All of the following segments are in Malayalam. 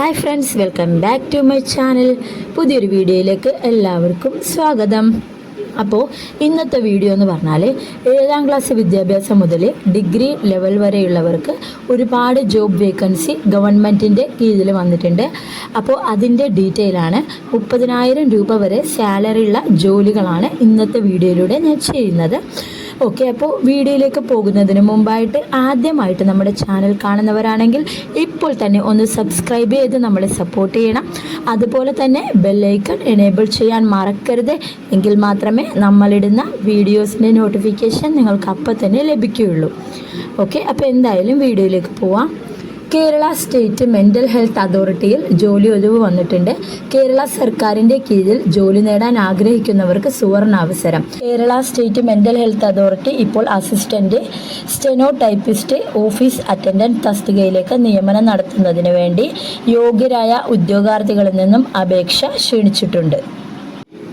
Hi friends welcome back to my channel. പുതിയൊരു വീഡിയോയിലേക്ക് എല്ലാവർക്കും സ്വാഗതം. അപ്പോൾ ഇന്നത്തെ വീഡിയോ എന്ന് പറഞ്ഞാൽ ഏഴാം ക്ലാസ് വിദ്യാഭ്യാസം മുതൽ ഡിഗ്രി ലെവൽ വരെയുള്ളവർക്ക് ഒരുപാട് ജോബ് വേക്കൻസി ഗവൺമെന്റിന്റെ കീഴിൽ വന്നിട്ടുണ്ട്. അപ്പോൾ അതിന്റെ ഡീറ്റെയിൽ ആണ് മുപ്പതിനായിരം രൂപ വരെ സാലറി ഉള്ള ജോലികളാണ് ഇന്നത്തെ വീഡിയോയിലൂടെ ഞാൻ ചെയ്യുന്നത്. ഓക്കെ അപ്പോൾ വീഡിയോയിലേക്ക് പോകുന്നതിന് മുമ്പായിട്ട് ആദ്യമായിട്ട് നമ്മുടെ ചാനൽ കാണുന്നവരാണെങ്കിൽ ഇപ്പോൾ തന്നെ ഒന്ന് സബ്സ്ക്രൈബ് ചെയ്ത് നമ്മളെ സപ്പോർട്ട് ചെയ്യണം. അതുപോലെ തന്നെ ബെല്ലൈക്കൺ എനേബിൾ ചെയ്യാൻ മറക്കരുത്. എങ്കിൽ മാത്രമേ നമ്മളിടുന്ന വീഡിയോസിന്റെ നോട്ടിഫിക്കേഷൻ നിങ്ങൾക്ക് അപ്പം തന്നെ ലഭിക്കുകയുള്ളൂ. ഓക്കെ അപ്പോൾ എന്തായാലും വീഡിയോയിലേക്ക് പോവാം. കേരള സ്റ്റേറ്റ് മെന്റൽ ഹെൽത്ത് അതോറിറ്റിയിൽ ജോലി ഒഴിവ് വന്നിട്ടുണ്ട്. കേരള സർക്കാരിന്റെ കീഴിൽ ജോലി നേടാൻ ആഗ്രഹിക്കുന്നവർക്ക് സുവർണ അവസരം Kerala state mental health authority ഇപ്പോൾ assistant steno typist office attendant തസ്തികയിലേക്ക് നിയമനം നടത്തുന്നതിന് വേണ്ടി യോഗ്യരായ ഉദ്യോഗാർത്ഥികളിൽ നിന്നും അപേക്ഷ ക്ഷണിച്ചിട്ടുണ്ട്.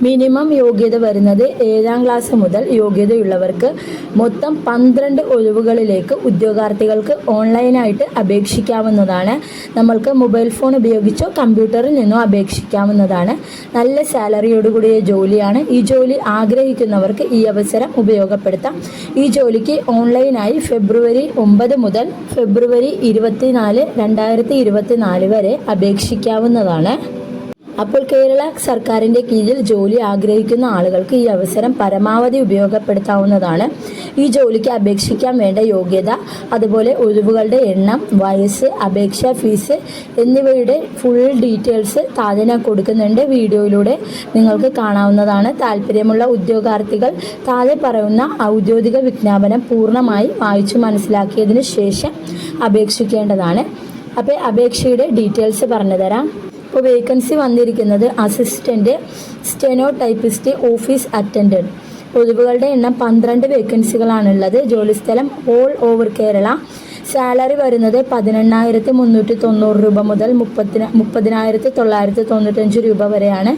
മിനിമം യോഗ്യത വരുന്നത് ഏഴാം ക്ലാസ് മുതൽ യോഗ്യതയുള്ളവർക്ക് മൊത്തം പന്ത്രണ്ട് ഒഴിവുകളിലേക്ക് ഉദ്യോഗാർത്ഥികൾക്ക് ഓൺലൈനായിട്ട് അപേക്ഷിക്കാവുന്നതാണ്. നമ്മൾക്ക് മൊബൈൽ ഫോൺ ഉപയോഗിച്ചോ കമ്പ്യൂട്ടറിൽ നിന്നോ അപേക്ഷിക്കാവുന്നതാണ്. നല്ല സാലറിയോടുകൂടിയ ജോലിയാണ്. ഈ ജോലി ആഗ്രഹിക്കുന്നവർക്ക് ഈ അവസരം ഉപയോഗപ്പെടുത്താം. ഈ ജോലിക്ക് ഓൺലൈനായി ഫെബ്രുവരി ഒമ്പത് മുതൽ ഫെബ്രുവരി ഇരുപത്തിനാല് രണ്ടായിരത്തി ഇരുപത്തിനാല് വരെ അപേക്ഷിക്കാവുന്നതാണ്. അപ്പോൾ കേരള സർക്കാരിന്റെ കീഴിൽ ജോലി ആഗ്രഹിക്കുന്ന ആളുകൾക്ക് ഈ അവസരം പരമാവധി ഉപയോഗപ്പെടുത്താവുന്നതാണ്. ഈ ജോലിക്ക് അപേക്ഷിക്കാൻ വേണ്ട യോഗ്യത അതുപോലെ ഒഴിവുകളുടെ എണ്ണം വയസ്സ് അപേക്ഷാ ഫീസ് എന്നിവയുടെ ഫുൾ ഡീറ്റെയിൽസ് താഴെ കൊടുക്കുന്നുണ്ട് വീഡിയോയിലൂടെ നിങ്ങൾക്ക് കാണാവുന്നതാണ്. താല്പര്യമുള്ള ഉദ്യോഗാർത്ഥികൾ താഴെ പറയുന്ന ഔദ്യോഗിക വിജ്ഞാപനം പൂർണമായി വായിച്ചു മനസ്സിലാക്കിയതിന് ശേഷം അപേക്ഷിക്കേണ്ടതാണ്. അപ്പോൾ അപേക്ഷയുടെ ഡീറ്റെയിൽസ് പറഞ്ഞു തരാം ഇപ്പോൾ വേക്കൻസി വന്നിരിക്കുന്നത് assistant steno typist office attendant ഒഴിവുകളുടെ എണ്ണം പന്ത്രണ്ട് വേക്കൻസികളാണുള്ളത് ജോലിസ്ഥലം ഓൾ ഓവർ കേരള. സാലറി വരുന്നത് പതിനെണ്ണായിരത്തി മുന്നൂറ്റി തൊണ്ണൂറ് രൂപ മുതൽ മുപ്പത്തിന് മുപ്പതിനായിരത്തി തൊള്ളായിരത്തി തൊണ്ണൂറ്റഞ്ച് രൂപ വരെയാണ്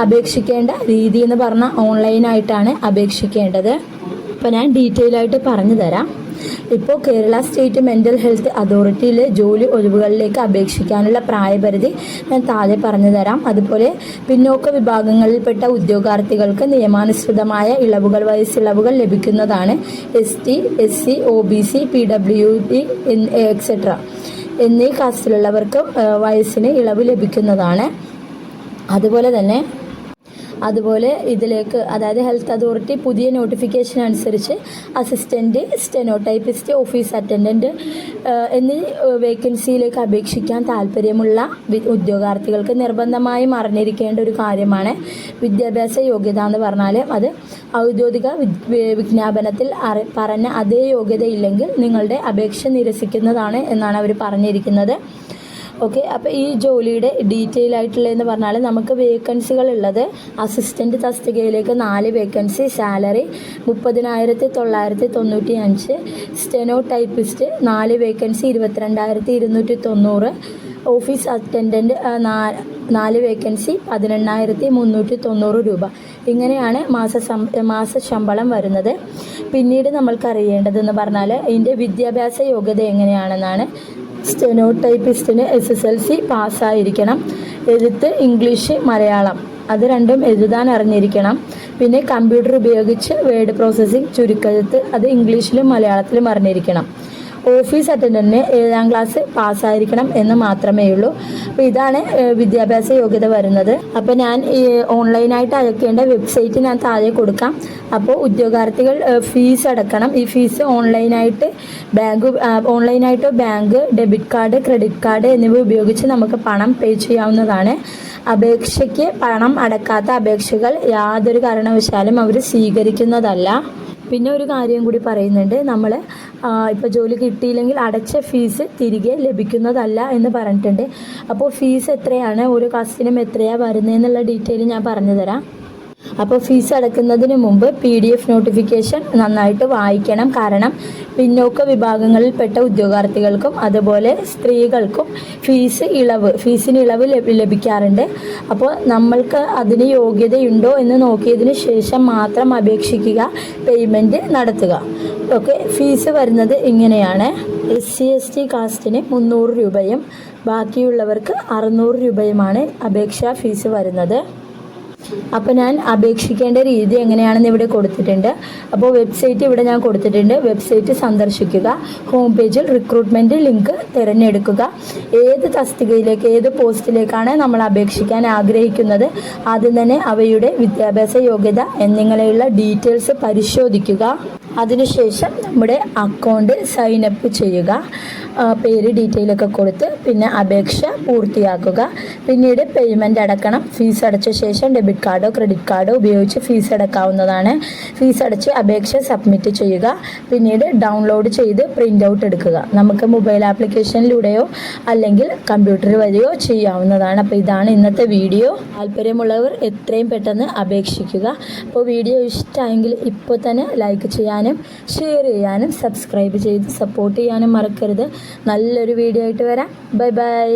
അപേക്ഷിക്കേണ്ട രീതി എന്ന് പറഞ്ഞാൽ ഓൺലൈനായിട്ടാണ് അപേക്ഷിക്കേണ്ടത്. അപ്പോൾ ഞാൻ ഡീറ്റെയിൽ ആയിട്ട് പറഞ്ഞു തരാം ഇപ്പോൾ കേരള സ്റ്റേറ്റ് മെന്റൽ ഹെൽത്ത് അതോറിറ്റിയിലെ ജോലി ഒഴിവുകളിലേക്ക് അപേക്ഷിക്കാനുള്ള പ്രായപരിധി ഞാൻ താഴെ പറഞ്ഞു തരാം. അതുപോലെ പിന്നോക്ക വിഭാഗങ്ങളിൽപ്പെട്ട ഉദ്യോഗാർത്ഥികൾക്ക് നിയമാനുസൃതമായ ഇളവുകൾ വയസ്സിളവുകൾ ലഭിക്കുന്നതാണ്. S T S C O B C P W D etcetera എന്നീ കാസ്റ്റിലുള്ളവർക്ക് വയസ്സിന് ഇളവ് ലഭിക്കുന്നതാണ്. അതുപോലെ തന്നെ അതുപോലെ ഇതിലേക്ക് അതായത് ഹെൽത്ത് അതോറിറ്റി പുതിയ നോട്ടിഫിക്കേഷൻ അനുസരിച്ച് അസിസ്റ്റന്റ് സ്റ്റെനോടൈപ്പിസ്റ്റ് ഓഫീസ് അറ്റൻഡന്റ് എന്നീ വേക്കൻസിയിലേക്ക് അപേക്ഷിക്കാൻ താല്പര്യമുള്ള ഉദ്യോഗാർത്ഥികൾക്ക് നിർബന്ധമായും അറിഞ്ഞിരിക്കേണ്ട ഒരു കാര്യമാണ് വിദ്യാഭ്യാസ യോഗ്യത എന്ന് പറഞ്ഞാൽ അത് ഔദ്യോഗിക വിജ്ഞാപനത്തിൽ പറഞ്ഞ അതേ യോഗ്യതയില്ലെങ്കിൽ നിങ്ങളുടെ അപേക്ഷ നിരസിക്കുന്നതാണ് എന്നാണ് അവർ പറഞ്ഞിരിക്കുന്നത്. ഓക്കെ അപ്പോൾ ഈ ജോലിയുടെ ഡീറ്റെയിൽ ആയിട്ടുള്ളതെന്ന് പറഞ്ഞാൽ നമുക്ക് വേക്കൻസികൾ ഉള്ളത് അസിസ്റ്റന്റ് തസ്തികയിലേക്ക് നാല് വേക്കൻസി സാലറി മുപ്പതിനായിരത്തി തൊള്ളായിരത്തി തൊണ്ണൂറ്റി അഞ്ച് സ്റ്റെനോ ടൈപ്പിസ്റ്റ് നാല് വേക്കൻസി ഇരുപത്തിരണ്ടായിരത്തി ഇരുന്നൂറ്റി തൊണ്ണൂറ് ഓഫീസ് അറ്റൻഡന്റ് നാല് വേക്കൻസി പതിനെണ്ണായിരത്തി മുന്നൂറ്റി തൊണ്ണൂറ് രൂപ. ഇങ്ങനെയാണ് മാസ മാസ ശമ്പളം വരുന്നത്. പിന്നീട് നമ്മൾക്ക് അറിയേണ്ടതെന്ന് പറഞ്ഞാൽ ഇതിന്റെ വിദ്യാഭ്യാസ യോഗ്യത എങ്ങനെയാണെന്നാണ് സ്റ്റെനോ ടൈപ്പിസ്റ്റിന് എസ് എസ് എൽ സി പാസ്സായിരിക്കണം. എഴുത്ത് ഇംഗ്ലീഷ് മലയാളം. അത് രണ്ടും എഴുതാൻ അറിഞ്ഞിരിക്കണം. പിന്നെ കമ്പ്യൂട്ടർ ഉപയോഗിച്ച് വേർഡ് പ്രോസസ്സിംഗ് ചുരുക്കെഴുത്ത് അത് ഇംഗ്ലീഷിലും മലയാളത്തിലും അറിഞ്ഞിരിക്കണം. ഓഫീസ് അറ്റൻഡന്റിന് ഏഴാം ക്ലാസ് പാസ്സായിരിക്കണം എന്ന് മാത്രമേ ഉള്ളൂ. അപ്പോൾ ഇതാണ് വിദ്യാഭ്യാസ യോഗ്യത വരുന്നത്. അപ്പോൾ ഞാൻ ഓൺലൈനായിട്ട് അയക്കേണ്ട വെബ്സൈറ്റ് ഞാൻ താഴെ കൊടുക്കാം. അപ്പോൾ ഉദ്യോഗാർത്ഥികൾ ഫീസ് അടക്കണം. ഈ ഫീസ് ഓൺലൈനായിട്ട് bank ഓൺലൈനായിട്ടോ bank debit card credit card എന്നിവ ഉപയോഗിച്ച് നമുക്ക് പണം പേ ചെയ്യാവുന്നതാണ്. അപേക്ഷയ്ക്ക് പണം അടക്കാത്ത അപേക്ഷകൾ യാതൊരു കാരണവശാലും അവർ സ്വീകരിക്കുന്നതല്ല. പിന്നെ ഒരു കാര്യം കൂടി പറയുന്നുണ്ട്. നമ്മൾ ഇപ്പോൾ ജോലി കിട്ടിയില്ലെങ്കിൽ അടച്ച ഫീസ് തിരികെ ലഭിക്കുന്നതല്ല എന്ന് പറഞ്ഞിട്ടുണ്ട്. അപ്പോൾ ഫീസ് എത്രയാണ്? ഓരോ കാസ്റ്റിനും എത്രയാണ് വരുന്നതെന്നുള്ള ഡീറ്റെയിൽ ഞാൻ പറഞ്ഞു തരാം. അപ്പോൾ ഫീസ് അടക്കുന്നതിന് മുമ്പ് പി ഡി എഫ് നോട്ടിഫിക്കേഷൻ നന്നായിട്ട് വായിക്കണം. കാരണം പിന്നോക്ക വിഭാഗങ്ങളിൽപ്പെട്ട ഉദ്യോഗാർത്ഥികൾക്കും അതുപോലെ സ്ത്രീകൾക്കും ഫീസ് ഇളവ് ഫീസിന് ഇളവ് ലഭിക്കാറുണ്ട്. അപ്പോൾ നമ്മൾക്ക് അതിന് യോഗ്യതയുണ്ടോ എന്ന് നോക്കിയതിന് ശേഷം മാത്രം അപേക്ഷിക്കുക പേയ്മെന്റ് നടത്തുക. ഓക്കെ ഫീസ് വരുന്നത് ഇങ്ങനെയാണ്. എസ് സി എസ് ടി കാസ്റ്റിന് മുന്നൂറ് രൂപയും ബാക്കിയുള്ളവർക്ക് അറുന്നൂറ് രൂപയുമാണ് അപേക്ഷാ ഫീസ് വരുന്നത്. അപ്പോൾ ഞാൻ അപേക്ഷിക്കേണ്ട രീതി എങ്ങനെയാണെന്ന് ഇവിടെ കൊടുത്തിട്ടുണ്ട്. അപ്പോൾ വെബ്സൈറ്റ് ഇവിടെ ഞാൻ കൊടുത്തിട്ടുണ്ട്. വെബ്സൈറ്റ് സന്ദർശിക്കുക. ഹോം പേജിൽ റിക്രൂട്ട്മെന്റ് ലിങ്ക് തിരഞ്ഞെടുക്കുക. ഏത് തസ്തികയിലേക്ക് ഏത് പോസ്റ്റിലേക്കാണ് നമ്മൾ അപേക്ഷിക്കാൻ ആഗ്രഹിക്കുന്നത്? ആദ്യം തന്നെ അവയുടെ വിദ്യാഭ്യാസ യോഗ്യത എന്നിങ്ങനെയുള്ള ഡീറ്റെയിൽസ് പരിശോധിക്കുക. അതിനുശേഷം നമ്മുടെ അക്കൗണ്ട് സൈൻ അപ്പ് ചെയ്യുക. പേര് ഡീറ്റെയിൽ ഒക്കെ കൊടുത്ത് പിന്നെ അപേക്ഷ പൂർത്തിയാക്കുക. പിന്നീട് പേയ്മെന്റ് അടക്കണം. ഫീസ് അടച്ച ശേഷം ഡെബിറ്റ് കാർഡോ ക്രെഡിറ്റ് കാർഡോ ഉപയോഗിച്ച് ഫീസ് അടക്കാവുന്നതാണ്. ഫീസ് അടച്ച് അപേക്ഷ സബ്മിറ്റ് ചെയ്യുക. പിന്നീട് ഡൗൺലോഡ് ചെയ്ത് പ്രിന്റ് ഔട്ട് എടുക്കുക. നമുക്ക് മൊബൈൽ ആപ്ലിക്കേഷനിലൂടെയോ അല്ലെങ്കിൽ കമ്പ്യൂട്ടർ വഴിയോ ചെയ്യാവുന്നതാണ്. അപ്പോൾ ഇതാണ് ഇന്നത്തെ വീഡിയോ താല്പര്യമുള്ളവർ എത്രയും പെട്ടെന്ന് അപേക്ഷിക്കുക. അപ്പോൾ വീഡിയോ ഇഷ്ടമായെങ്കിൽ ഇപ്പോൾ തന്നെ ലൈക്ക് ചെയ്യാനും ഷെയർ ചെയ്യാനും സബ്സ്ക്രൈബ് ചെയ്ത് സപ്പോർട്ട് ചെയ്യാനും മറക്കരുത്. നല്ലൊരു വീഡിയോ ആയിട്ട് വരാം. Bye bye